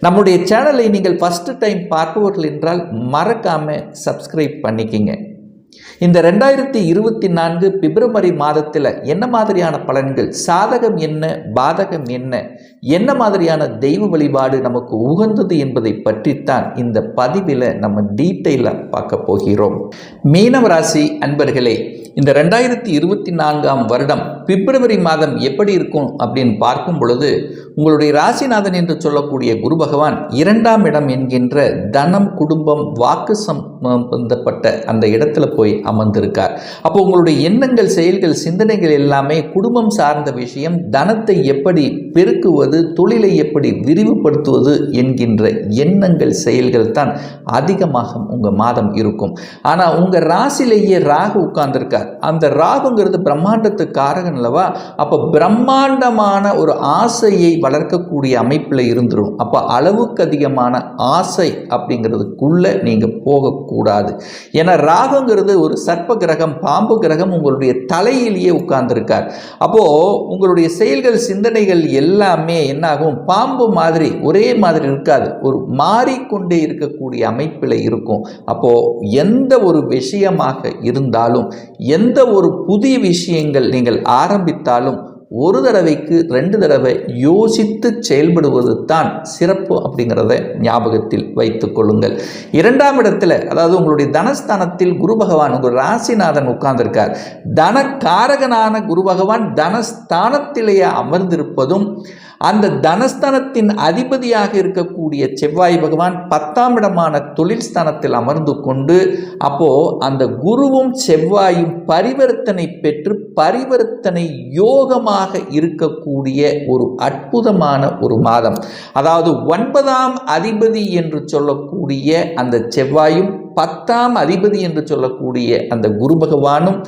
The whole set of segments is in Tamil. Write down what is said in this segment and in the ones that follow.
நம்முடைய சேனலை நீங்கள் ஃபஸ்ட்டு டைம் பார்ப்பவர்கள் என்றால் மறக்காமல் சப்ஸ்கிரைப் பண்ணிக்கிங்க. இந்த ரெண்டாயிரத்தி இருபத்தி நான்கு பிப்ரவரி மாதத்தில் என்ன மாதிரியான பலன்கள்? சாதகம் என்ன? பாதகம் என்ன? என்ன மாதிரியான தெய்வ வழிபாடு நமக்கு உகந்தது என்பதை பற்றித்தான் இந்த பதிவில் நம்ம டீட்டெயிலாக பார்க்க போகிறோம். மீனவ ராசி அன்பர்களே இந்த ரெண்டாயிரத்தி இருபத்தி நான்காம் வருடம் பிப்ரவரி மாதம் எப்படி இருக்கும் அப்படின்னு பார்க்கும் பொழுது உங்களுடைய ராசிநாதன் என்று சொல்லக்கூடிய குரு பகவான் இரண்டாம் இடம் என்கின்ற தனம் குடும்பம் வாக்கு சம்பந்தப்பட்ட அந்த இடத்துல போய் அமர்ந்திருக்கார். அப்போ உங்களுடைய எண்ணங்கள் செயல்கள் சிந்தனைகள் எல்லாமே குடும்பம் சார்ந்த விஷயம். தனத்தை எப்படி பெருக்குவது தொழிலை எப்படி விரிவுபடுத்துவது என்கின்ற எண்ணங்கள் செயல்கள் தான் அதிகமாக உங்கள் மாதம் இருக்கும். ஆனால் உங்கள் ராசிலேயே ராகு உட்கார்ந்துருக்கார். அந்த ராகுங்கிறது பிரம்மாண்டத்து காரகன் அல்லவா? அப்போ பிரம்மாண்டமான ஒரு ஆசையை வளர்க்கக்கூடிய அமைப்பில் இருந்துடும் அப்போ அளவுக்கு அதிகமான ஆசை அப்படிங்கிறதுக்குள்ளே நீங்கள் போகக்கூடாது. ஏன்னா ராகுங்கிறது ஒரு சர்ப்ப கிரகம் பாம்பு கிரகம் உங்களுடைய தலையிலேயே உட்கார்ந்துருக்கார். அப்போது உங்களுடைய செயல்கள் சிந்தனைகள் எல்லாமே என்னாகும்? பாம்பு மாதிரி ஒரே மாதிரி இருக்காது ஒரு மாறிக்கொண்டே இருக்கக்கூடிய அமைப்பில் இருக்கும். அப்போது எந்த ஒரு விஷயமாக இருந்தாலும் எந்த ஒரு புதிய விஷயங்கள் நீங்கள் ஆரம்பித்தாலும் ஒரு தடவைக்கு ரெண்டு தடவை யோசித்து செயல்படுவது தான் சிறப்பு அப்படிங்கிறத ஞாபகத்தில் வைத்து கொள்ளுங்கள். இரண்டாம் இடத்துல அதாவது உங்களுடைய தனஸ்தானத்தில் குரு பகவான் உங்கள் ராசிநாதன் உட்கார்ந்திருக்கார். தனக்காரகனான குரு பகவான் தனஸ்தானத்திலேயே அமர்ந்திருப்பதும் அந்த தனஸ்தானத்தின் அதிபதியாக இருக்கக்கூடிய செவ்வாய் பகவான் பத்தாம் இடமான தொழில் ஸ்தானத்தில் அமர்ந்து கொண்டு அப்போ அந்த குருவும் செவ்வாயும் பரிவர்த்தனை பெற்று பரிவர்த்தனை யோகமாக இருக்கக்கூடிய ஒரு அற்புதமான ஒரு மாதம். அதாவது ஒன்பதாம் அதிபதி என்று சொல்லக்கூடிய அந்த செவ்வாயும் பத்தாம் அதிபதி என்று சொல்லக்கூடிய அந்த குரு பகவானும்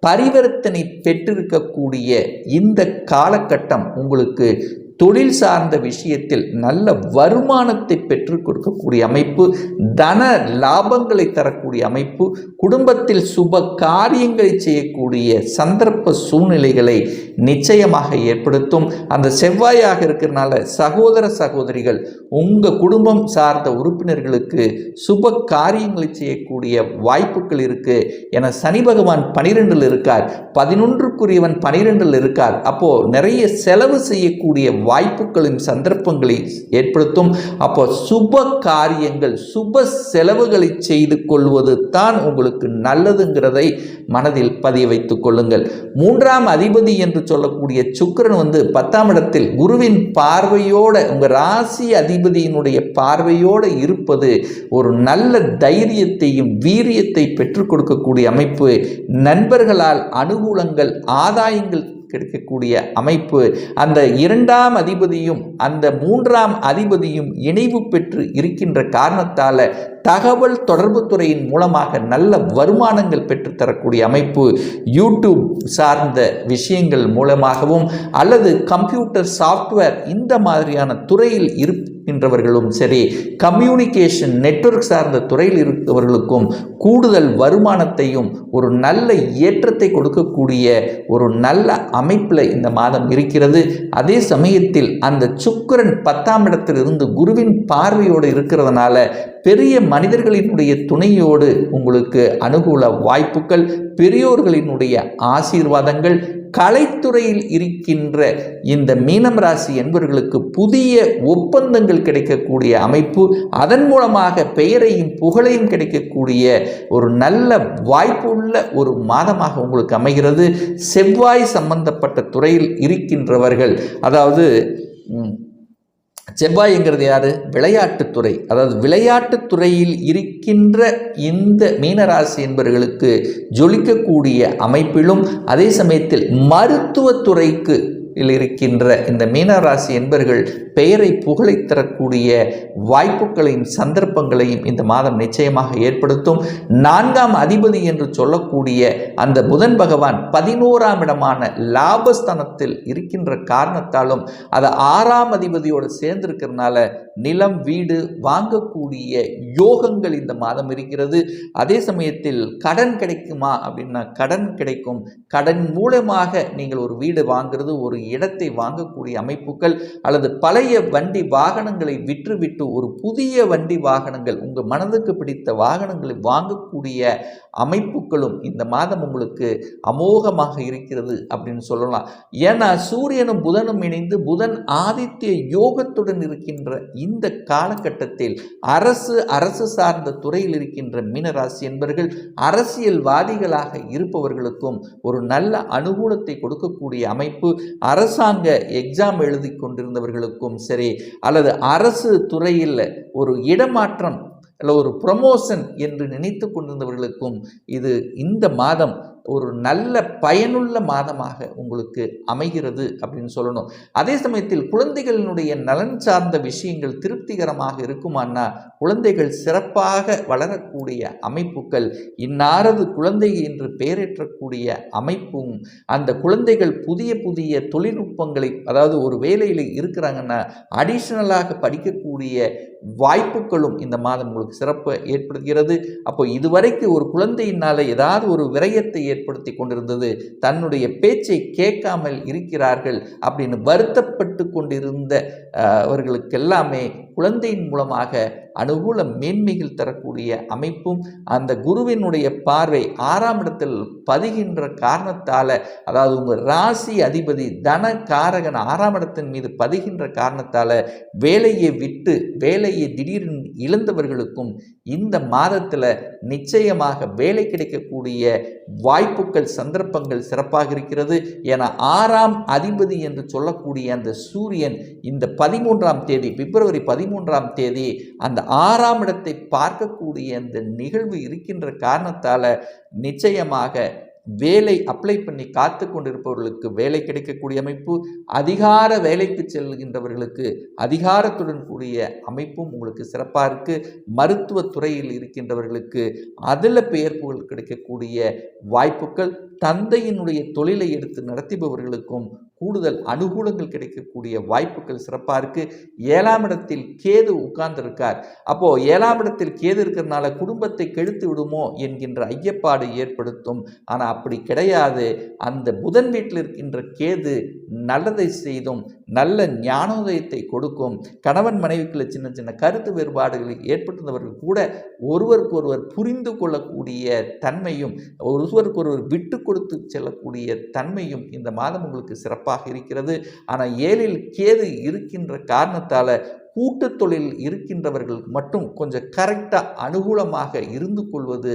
பரிவர்த்தனை பெற்றிருக்கக்கூடிய இந்த காலகட்டம் உங்களுக்கு தொழில் சார்ந்த விஷயத்தில் நல்ல வருமானத்தை பெற்றுக் கொடுக்கக்கூடிய அமைப்பு தன லாபங்களை தரக்கூடிய அமைப்பு குடும்பத்தில் சுப காரியங்களை செய்யக்கூடிய சந்தர்ப்ப சூழ்நிலைகளை நிச்சயமாக ஏற்படுத்தும். அந்த செவ்வாயாக இருக்கிறனால சகோதர சகோதரிகள் உங்கள் குடும்பம் சார்ந்த உறுப்பினர்களுக்கு சுப காரியங்களை செய்யக்கூடிய வாய்ப்புகள் இருக்குது என சனி பகவான் பனிரெண்டில் இருக்கார். பதினொன்றுக்குரியவன் பனிரெண்டில் இருக்கார். அப்போது நிறைய செலவு செய்யக்கூடிய வாய்ப்புகளின் சந்தர்ப்பங்களை ஏற்படுத்தும். அப்போ சுப காரியங்கள் சுப செலவுகளை செய்து கொள்வது தான் உங்களுக்கு நல்லதுங்கிறதை மனதில் பதிய வைத்துக் கொள்ளுங்கள். மூன்றாம் அதிபதி என்று சொல்லக்கூடிய சுக்கரன் வந்து பத்தாம் இடத்தில் குருவின் பார்வையோட உங்கள் ராசி அதிபதியினுடைய பார்வையோடு இருப்பது ஒரு நல்ல தைரியத்தையும் வீரியத்தை பெற்றுக் கொடுக்கக்கூடிய அமைப்பு. நண்பர்களால் அனுகூலங்கள் ஆதாயங்கள் கிடைக்கக்கூடிய அமைப்பு. அந்த இரண்டாம் அதிபதியும் அந்த மூன்றாம் அதிபதியும் இணைவு பெற்று இருக்கின்ற காரணத்தால் தகவல் தொடர்பு துறையின் மூலமாக நல்ல வருமானங்கள் பெற்றுத்தரக்கூடிய அமைப்பு யூடியூப் சார்ந்த விஷயங்கள் மூலமாகவும் அல்லது கம்ப்யூட்டர் சாஃப்ட்வேர் இந்த மாதிரியான துறையில் இருக்கின்றவர்களும் சரி கம்யூனிகேஷன் நெட்வொர்க் சார்ந்த துறையில் இருப்பவர்களுக்கும் கூடுதல் வருமானத்தையும் ஒரு நல்ல ஏற்றத்தை கொடுக்கக்கூடிய ஒரு நல்ல அமைப்பில் இந்த மாதம் இருக்கிறது. அதே சமயத்தில் அந்த சுக்கரன் பத்தாம் இடத்தில் இருந்து குருவின் பார்வையோடு இருக்கிறதுனால பெரிய மனிதர்களினுடைய துணையோடு உங்களுக்கு அனுகூல வாய்ப்புகள் பெரியோர்களினுடைய ஆசீர்வாதங்கள் கலைத்துறையில் இருக்கின்ற இந்த மீனம் ராசி என்பவர்களுக்கு புதிய ஒப்பந்தங்கள் கிடைக்கக்கூடிய அமைப்பு அதன் மூலமாக பெயரையும் புகழையும் கிடைக்கக்கூடிய ஒரு நல்ல வாய்ப்புள்ள ஒரு மாதமாக உங்களுக்கு அமைகிறது. செவ்வாய் சம்பந்தப்பட்ட துறையில் இருக்கின்றவர்கள் அதாவது செவ்வாய்ங்கிறது யார்? விளையாட்டுத்துறை அதாவது விளையாட்டுத்துறையில் இருக்கின்ற இந்த மீனராசி என்பவர்களுக்கு ஜொலிக்கக்கூடிய அமைப்பிலும் அதே சமயத்தில் மருத்துவத்துறைக்கு இருக்கின்ற இந்த மீனராசி என்பர்கள் பெயரை புகழை தரக்கூடிய வாய்ப்புகளையும் சந்தர்ப்பங்களையும் இந்த மாதம் நிச்சயமாக ஏற்படுத்தும். நான்காம் அதிபதி என்று சொல்லக்கூடிய அந்த புதன் பகவான் பதினோராம் இடமான லாபஸ்தானத்தில் இருக்கின்ற காரணத்தாலும் அது ஆறாம் அதிபதியோடு சேர்ந்திருக்கிறதுனால நிலம் வீடு வாங்கக்கூடிய யோகங்கள் இந்த மாதம் இருக்கிறது. அதே சமயத்தில் கடன் கிடைக்குமா அப்படின்னா கடன் கிடைக்கும். கடன் மூலமாக நீங்கள் ஒரு வீடு வாங்குறது ஒரு இடத்தை வாங்கக்கூடிய அமைப்புகள் அல்லது பழைய வண்டி வாகனங்களை விற்றுவிட்டு ஒரு புதிய வண்டி வாகனங்கள் உங்கள் மனதுக்கு பிடித்த வாகனங்களை வாங்கக்கூடிய அமைப்புகளும் இந்த மாதம் உங்களுக்கு அமோகமாக இருக்கிறது அப்படின்னு சொல்லலாம். ஏன்னா சூரியனும் புதனும் இணைந்து புதன் ஆதித்ய யோகத்துடன் இருக்கின்ற இந்த காலகட்டத்தில் அரசு அரசு சார்ந்த துறையில் இருக்கின்ற மீனராசி என்பவர்கள் அரசியல்வாதிகளாக இருப்பவர்களுக்கும் ஒரு நல்ல அனுகூலத்தை கொடுக்கக்கூடிய அமைப்பு அரசாங்க எக்ஸாம் எழுதி கொண்டிருந்தவர்களுக்கும் சரி அல்லது அரசு துறையில் ஒரு இடமாற்றம் அல்ல ஒரு ப்ரமோஷன் என்று நினைத்து கொண்டிருந்தவர்களுக்கும் இது இந்த மாதம் ஒரு நல்ல பயனுள்ள மாதமாக உங்களுக்கு அமைகிறது அப்படின்னு சொல்லணும். அதே சமயத்தில் குழந்தைகளினுடைய நலன் சார்ந்த விஷயங்கள் திருப்திகரமாக இருக்குமானா குழந்தைகள் சிறப்பாக வளரக்கூடிய அமைப்புகள் இன்னாரது குழந்தை என்று பெயரேற்றக்கூடிய அமைப்பும் அந்த குழந்தைகள் புதிய புதிய தொழில்நுட்பங்களை அதாவது ஒரு வேலையில் இருக்கிறாங்கன்னா அடிஷ்னலாக படிக்கக்கூடிய வாய்ப்புகளும் இந்த மாதம் உங்களுக்கு சிறப்பு ஏற்படுகிறது. அப்போ இதுவரைக்கு ஒரு குழந்தையினால் ஏதாவது ஒரு விரயத்தை ஏற்படுத்தி கொண்டிருந்தது. தன்னுடைய பேச்சை கேட்காமல் இருக்கிறார்கள் அப்படின்னு வருத்தப்பட்டு கொண்டிருந்த அவர்களுக்கெல்லாமே குழந்தையின் மூலமாக அனுகூல மேன்மைகள் தரக்கூடிய அமைப்பும் அந்த குருவினுடைய பார்வை ஆறாம் இடத்தில் பதிகின்ற காரணத்தால் அதாவது உங்கள் ராசி அதிபதி தன காரகன் ஆறாம் இடத்தின் மீது பதிகின்ற காரணத்தால் வேலையை விட்டு வேலையை திடீரென இழந்தவர்களுக்கும் இந்த மாதத்தில் நிச்சயமாக வேலை கிடைக்கக்கூடிய வாய்ப்புகள் சந்தர்ப்பங்கள் சிறப்பாக இருக்கிறது. என ஆறாம் அதிபதி என்று சொல்லக்கூடிய அந்த சூரியன் இந்த பதிமூன்றாம் தேதி பிப்ரவரி பதிமூன்றாம் தேதி அந்த ஆறாம் இடத்தை பார்க்கக்கூடிய அந்த நிகழ்வு இருக்கின்ற காரணத்தால் நிச்சயமாக வேலை அப்ளை பண்ணி காத்து கொண்டிருப்பவர்களுக்கு வேலை கிடைக்கக்கூடிய அமைப்பு அதிகார வேலைக்கு செல்கின்றவர்களுக்கு அதிகாரத்துடன் கூடிய அமைப்பும் உங்களுக்கு சிறப்பாக இருக்குது மருத்துவ துறையில் இருக்கின்றவர்களுக்கு அதில் பெயர் புகழ் கிடைக்கக்கூடிய வாய்ப்புகள் தந்தையினுடைய தொழிலை எடுத்து நடத்திபவர்களுக்கும் கூடுதல் அனுகூலங்கள் கிடைக்கக்கூடிய வாய்ப்புகள் சிறப்பாக இருக்குது ஏழாம் இடத்தில் கேது உட்கார்ந்திருக்கார். அப்போது ஏழாம் இடத்தில் கேது இருக்கிறதுனால குடும்பத்தை கெடுத்து விடுமோ என்கின்ற ஐயப்பாடு ஏற்படுத்தும். ஆனால் அப்படி கிடையாது. அந்த புதன் வீட்டில் இருக்கின்ற கேது நல்லதை செய்தும் நல்ல ஞானோதயத்தை கொடுக்கும். கணவன் மனைவிக்குள்ள சின்ன சின்ன கருத்து வேறுபாடுகள் ஏற்பட்டிருந்தவர்கள் கூட ஒருவருக்கொருவர் புரிந்து கொள்ளக்கூடிய தன்மையும் ஒருவருக்கொருவர் விட்டு கொடுத்து செல்லக்கூடிய தன்மையும் இந்த மாதம் உங்களுக்கு சிறப்பாக இருக்கிறது. ஆனால் ஏழில் கேது இருக்கின்ற காரணத்தால் கூட்டு தொழில் இருக்கின்றவர்கள் மட்டும் கொஞ்சம் கரெக்டாக அனுகூலமாக இருந்து கொள்வது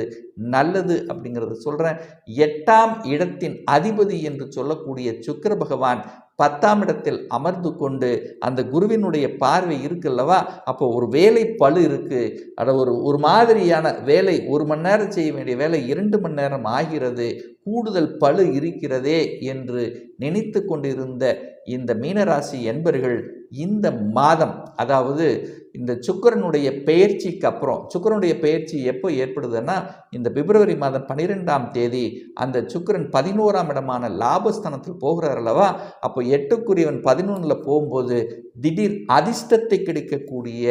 நல்லது அப்படிங்கிறத சொல்கிறேன் எட்டாம் இடத்தின் அதிபதி என்று சொல்லக்கூடிய சுக்கர பகவான் பத்தாம் இடத்தில் அமர்ந்து கொண்டு அந்த குருவினுடைய பார்வை இருக்குல்லவா? அப்போ ஒரு வேலை பளு இருக்கு. அட ஒரு ஒரு மாதிரியான வேலை ஒரு மணி நேரம் செய்ய வேண்டிய வேலை இரண்டு மணி நேரம் ஆகிறது. கூடுதல் பளு இருக்கிறதே என்று நினைத்து கொண்டிருந்த இந்த மீனராசி என்பர்கள் இந்த மாதம் அதாவது இந்த சுக்கிரனுடைய பெயர்ச்சிக்கு அப்புறம் சுக்கரனுடைய பெயர்ச்சி எப்போ ஏற்படுதுன்னா இந்த பிப்ரவரி மாதம் பன்னிரெண்டாம் தேதி அந்த சுக்கிரன் பதினோராம் இடமான லாபஸ்தானத்தில் போகிறார் அல்லவா? அப்போ எட்டுக்குரியவன் பதினொன்றில் போகும்போது திடீர் அதிர்ஷ்டத்தை கிடைக்கக்கூடிய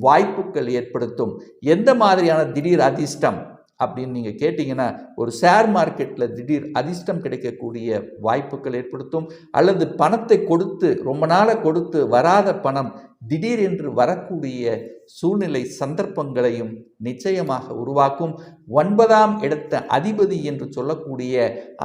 வாய்ப்புகள் ஏற்படுத்தும். எந்த மாதிரியான திடீர் அதிர்ஷ்டம்? அப்படின்னு நீங்கள் கேட்டிங்கன்னா ஒரு ஷேர் மார்க்கெட்டில் திடீர் அதிர்ஷ்டம் கிடைக்கக்கூடிய வாய்ப்புகள் ஏற்படுத்தும். அல்லது பணத்தை கொடுத்து ரொம்ப நாளாக கொடுத்து வராத பணம் திடீர் என்று வரக்கூடிய சூழ்நிலை சந்தர்ப்பங்களையும் நிச்சயமாக உருவாக்கும். ஒன்பதாம் இடத்த அதிபதி என்று சொல்லக்கூடிய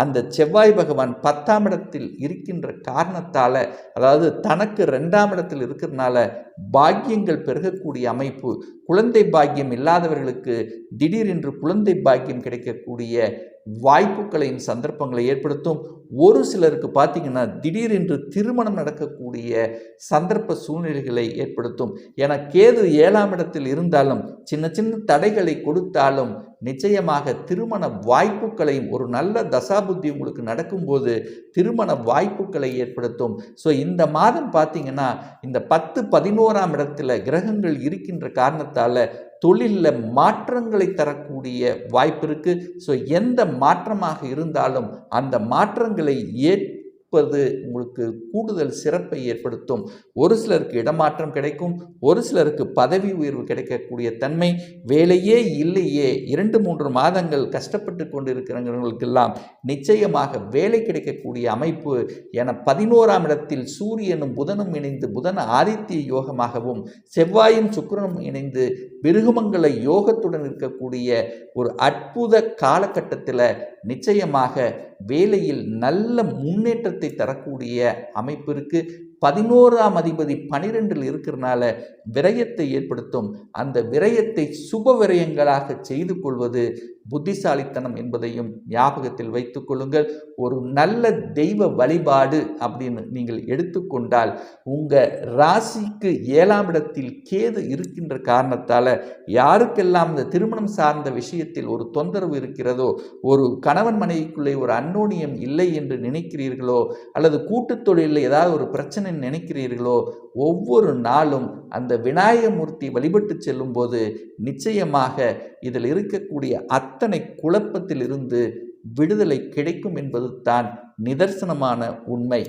அந்த செவ்வாய் பகவான் பத்தாம் இடத்தில் இருக்கின்ற காரணத்தால் அதாவது தனக்கு ரெண்டாம் இடத்தில் இருக்கிறதுனால பாக்கியங்கள் பெருகக்கூடிய அமைப்பு குழந்தை பாக்கியம் இல்லாதவர்களுக்கு திடீரென்று குழந்தை பாக்கியம் கிடைக்கக்கூடிய வாய்ப்புகளையும் சந்தர்ப்பங்களை ஏற்படுத்தும். ஒரு சிலருக்கு பார்த்தீங்கன்னா திடீரென்று திருமணம் நடக்கக்கூடிய சந்தர்ப்ப சூழ்நிலைகளை ஏற்படுத்தும். என கேது ஏழாம் இடத்தில் இருந்தாலும் சின்ன சின்ன தடைகளை கொடுத்தாலும் நிச்சயமாக திருமண வாய்ப்புகளையும் ஒரு நல்ல தசாபுத்தி உங்களுக்கு நடக்கும்போது திருமண வாய்ப்புகளை ஏற்படுத்தும். ஸோ இந்த மாதம் பார்த்தீங்கன்னா இந்த பத்து பதினோராம் இடத்துல கிரகங்கள் இருக்கின்ற காரணத்தால் தொழிலில் மாற்றங்களை தரக்கூடிய வாய்ப்பு இருக்குது ஸோ எந்த மாற்றமாக இருந்தாலும் அந்த மாற்றங்களை இருப்பது உங்களுக்கு கூடுதல் சிறப்பை ஏற்படுத்தும். ஒரு சிலருக்கு இடமாற்றம் கிடைக்கும் ஒரு சிலருக்கு பதவி உயர்வு கிடைக்கக்கூடிய தன்மை வேலையே இல்லையே. இரண்டு மூன்று மாதங்கள் கஷ்டப்பட்டு கொண்டிருக்கிறவங்களுக்கெல்லாம் நிச்சயமாக வேலை கிடைக்கக்கூடிய அமைப்பு என பதினோராம் இடத்தில் சூரியனும் புதனும் இணைந்து புதன ஆதித்ய யோகமாகவும் செவ்வாயும் சுக்கிரனும் இணைந்து பிருகுமங்கல யோகத்துடன் இருக்கக்கூடிய ஒரு அற்புத காலகட்டத்தில் நிச்சயமாக வேலையில் நல்ல முன்னேற்றத்தை தரக்கூடிய அமைப்பு இருக்கு. பதினோராம் அதிபதி பனிரெண்டில் இருக்கிறனால விரயத்தை ஏற்படுத்தும். அந்த விரயத்தை சுப விரயங்களாக செய்து கொள்வது புத்திசாலித்தனம் என்பதையும் ஞாபகத்தில் வைத்துக்கொள்ளுங்கள் ஒரு நல்ல தெய்வ வழிபாடு அப்படின்னு நீங்கள் எடுத்துக்கொண்டால் உங்கள் ராசிக்கு ஏழாம் இடத்தில் கேது இருக்கின்ற காரணத்தால் யாருக்கெல்லாம் இந்த திருமணம் சார்ந்த விஷயத்தில் ஒரு தொந்தரவு இருக்கிறதோ ஒரு கணவன் மனைவிக்குள்ளே ஒரு அன்னோனியம் இல்லை என்று நினைக்கிறீர்களோ அல்லது கூட்டுத் தொழிலில் ஏதாவது ஒரு பிரச்சனை நினைக்கிறீர்களோ ஒவ்வொரு நாளும் அந்த விநாயகமூர்த்தி வழிபட்டு செல்லும்போது நிச்சயமாக இதில் இருக்கக்கூடிய அத்தனை குழப்பத்திலிருந்து விடுதலை கிடைக்கும் என்பது தான் நிதர்சனமான உண்மை.